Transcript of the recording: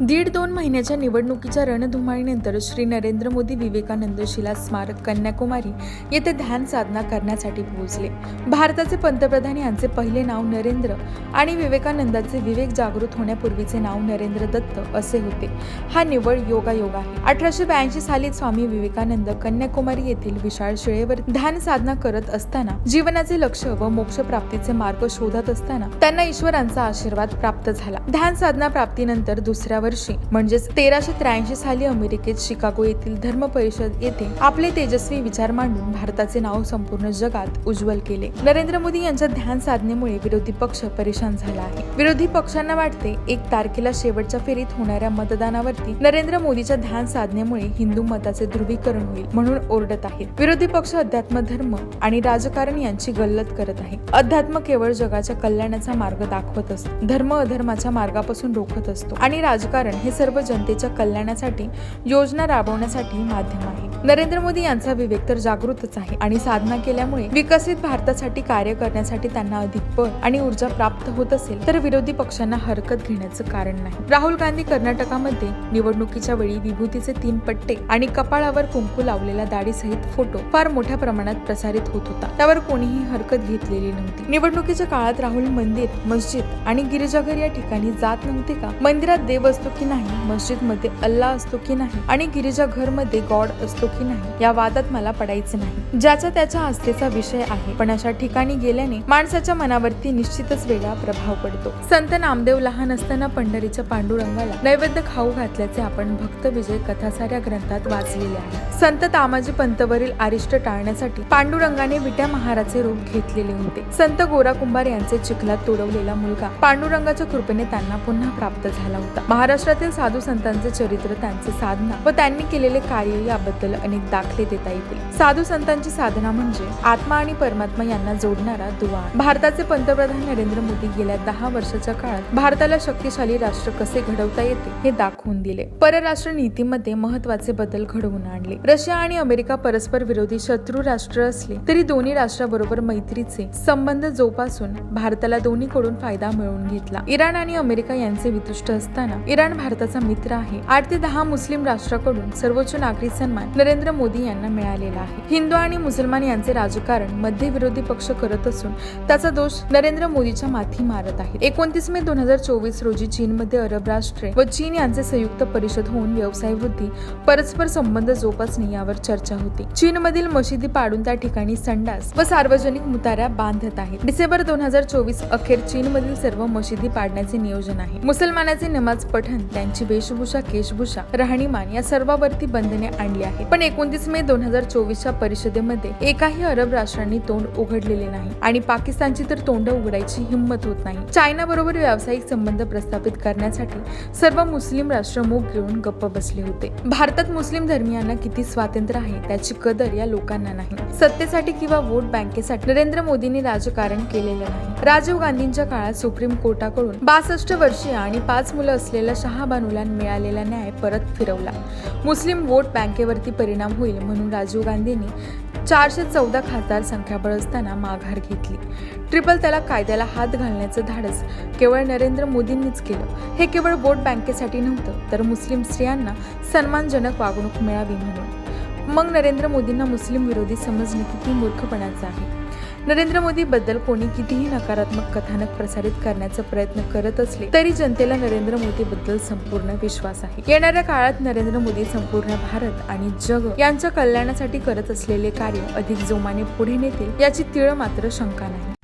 दीड दोन महिन्याच्या निवडणुकीच्या रणधुमाळीनंतर श्री नरेंद्र मोदी विवेकानंद शिला स्मारक कन्याकुमारी येथे ध्यान साधना करण्यासाठी पोहोचले. भारताचे पंतप्रधान यांचे पहिले नाव नरेंद्र आणि विवेकानंदाचे विवेक जागृत होण्यापूर्वीचे नाव नरेंद्र दत्त असे होते. हा निवड योगायोग आहे. अठराशे ब्याऐंशी साली स्वामी विवेकानंद कन्याकुमारी येथील विशाळ शिळेवर ध्यान साधना करत असताना जीवनाचे लक्ष व मोक्ष प्राप्तीचे मार्ग शोधत असताना त्यांना ईश्वरांचा आशीर्वाद प्राप्त झाला. ध्यान साधना प्राप्तीनंतर दुसऱ्या वर्षी म्हणजेच तेराशे त्र्याऐंशी साली अमेरिकेत शिकागो येथील धर्म परिषद येथे आपले तेजस्वी विचार मांडून भारताचे नाव संपूर्ण जगात उज्ज्वल केले. नरेंद्र मोदी यांच्या ध्यान साधनेमुळे विरोधी पक्ष परेशान झाला आहे. विरोधी पक्षांना वाटते एक तारखेला शेवटच्या फेरीत होणाऱ्या मतदानावरती नरेंद्र मोदीच्या ध्यान साधनेमुळे हिंदू मताचे ध्रुवीकरण होईल म्हणून ओरडत आहेत. विरोधी पक्ष अध्यात्म धर्म आणि राजकारण यांची गल्लत करत आहे. अध्यात्म केवळ जगाच्या कल्याणाचा मार्ग दाखवत असतो. धर्म अधर्माच्या मार्गापासून रोखत असतो आणि राजकारण हे सर्व जनतेच्या कल्याणासाठी योजना राबवण्यासाठी माध्यम आहे. नरेंद्र मोदी यांचा विवेक तर जागृतच आहे आणि साधना केल्यामुळे विकसित भारतासाठी कार्य करण्यासाठी त्यांना अधिक बळ आणि ऊर्जा प्राप्त होत असेल तर विरोधी पक्षांना हरकत घेण्याचं कारण नाही. राहुल गांधी कर्नाटकामध्ये निवडणुकीच्या वेळी विभूतीचे तीन पट्टे आणि कपाळावर कुंकू लावलेला दाढीसहित फोटो फार मोठ्या प्रमाणात प्रसारित होत होता. त्यावर कोणीही हरकत घेतलेली नव्हती. निवडणुकीच्या काळात राहुल मंदिर मस्जिद आणि गिरिजाघर या ठिकाणी जात नव्हते का? मंदिरात देव असतो की नाही मस्जिदमध्ये अल्ला असतो की नाही आणि गिरिजाघरमध्ये गॉड असतो की नाही या वादात मला पडायचे नाही. ज्याचा त्याच्या आस्थेचा विषय आहे पण अशा ठिकाणी गेल्याने माणसाच्या मनावरती निश्चितच वेगळा प्रभाव पडतो. संत नामदेव लहान असताना पंढरीच्या पांडुरंगाला नैवेद्य खाऊ घातल्याचे आपण भक्त विजय कथासाऱ्या ग्रंथात वाचलेले आहे. संत तामाजी पंतवरील आरिष्ट टाळण्यासाठी पांडुरंगाने विट्या महाराचे रूप घेतलेले होते. संत गोरा कुंभार यांचे चिखलात तुडवलेला मुलगा पांडुरंगाच्या कृपेने त्यांना पुन्हा प्राप्त झाला होता. महाराष्ट्रातील साधू संतांचे चरित्र त्यांचे साधना व त्यांनी केलेले कार्य याबद्दल अनेक दाखले देता येतील. साधू संतांची साधना म्हणजे आत्मा आणि परमात्मा यांना जोडणारा दुवा. भारताचे पंतप्रधान नरेंद्र मोदी गेल्या दहा वर्षाच्या काळात भारताला शक्तिशाली राष्ट्र कसे घडवता येते हे दाखवून दिले. परराष्ट्र नीतीमध्ये महत्त्वाचे बदल घडवून आणले. रशिया आणि अमेरिका परस्पर विरोधी शत्रू राष्ट्र असले तरी दोन्ही राष्ट्राबरोबर मैत्रीचे संबंध जोपासून भारताला दोन्हीकडून फायदा मिळवून घेतला. इराण आणि अमेरिका यांचे वितुष्ट असताना इराण भारताचा मित्र आहे. आठ ते दहा मुस्लिम राष्ट्राकडून सर्वोच्च नागरी सन्मान नरेंद्र मोदी यांना मिळालेला आहे. हिंदू आणि मुसलमान यांचे राजकारण मध्य विरोधी पक्ष करत असून त्याचा दोष नरेंद्र मोदीच्या माथी मारत आहे एकोणतीस मे दोन हजार चोवीस रोजी चीनमध्ये अरब राष्ट्रे व चीन यांचे संयुक्त परिषद होऊन व्यवसाय वृद्धी परस्पर संबंध जोपासणे यावर चर्चा होती. चीनमधील मशिदी पाडून त्या ठिकाणी संडास व सार्वजनिक मुताऱ्या बांधत आहेत. डिसेंबर दोन हजार चोवीस अखेर चीनमधील सर्व मशिदी पाडण्याचे नियोजन आहे. मुसलमानाचे नमाज पट संघटन त्यांची वेशभूषा केशभूषा राहणीमान या सर्वावरती बंधने आणली आहे पण एकोणतीस मे दोन हजार चोवीसच्या परिषदेमध्ये एकाही अरब राष्ट्रांनी तोंड उघडलेले नाही आणि पाकिस्तानची तर तोंड उघडायची हिंमत होत नाही. चायना बरोबर व्यावसायिक संबंध प्रस्थापित करण्यासाठी सर्व मुस्लिम राष्ट्र मुख घेऊन गप्प बसले होते. भारतात मुस्लिम धर्मियांना किती स्वातंत्र्य आहे त्याची कदर या लोकांना नाही. सत्तेसाठी किंवा वोट बँकेसाठी नरेंद्र मोदींनी राजकारण केलेलं नाही. राजीव गांधींच्या काळात सुप्रीम कोर्टाकडून बासष्ट वर्षीय आणि पाच मुलं सहा शहाबानूला मिळालेला न्याय परत फिरवला. मुस्लिम वोट बँकेवरती परिणाम होईल म्हणून राजीव गांधींनी चारशे चौदा खासदार संख्याबळ असताना माघार घेतली. ट्रिपल तलाक कायद्याला हात घालण्याचं धाडस केवळ नरेंद्र मोदींनीच केलं. हे केवळ वोट बँकेसाठी नव्हतं तर मुस्लिम स्त्रियांना सन्मानजनक वागणूक मिळावी म्हणून. मग नरेंद्र मोदींना मुस्लिम विरोधी समजणे किती मूर्खपणाचं आहे? नरेंद्र मोदी बद्दल कोणी कितीही नकारात्मक कथानक प्रसारित करण्याचा प्रयत्न करत असले तरी जनतेला नरेंद्र मोदी बद्दल संपूर्ण विश्वास आहे. येणाऱ्या काळात नरेंद्र मोदी संपूर्ण भारत आणि जग यांच्या कल्याणासाठी करत असलेले कार्य अधिक जोमाने पुढे नेतील याची तीळ मात्र शंका नाही.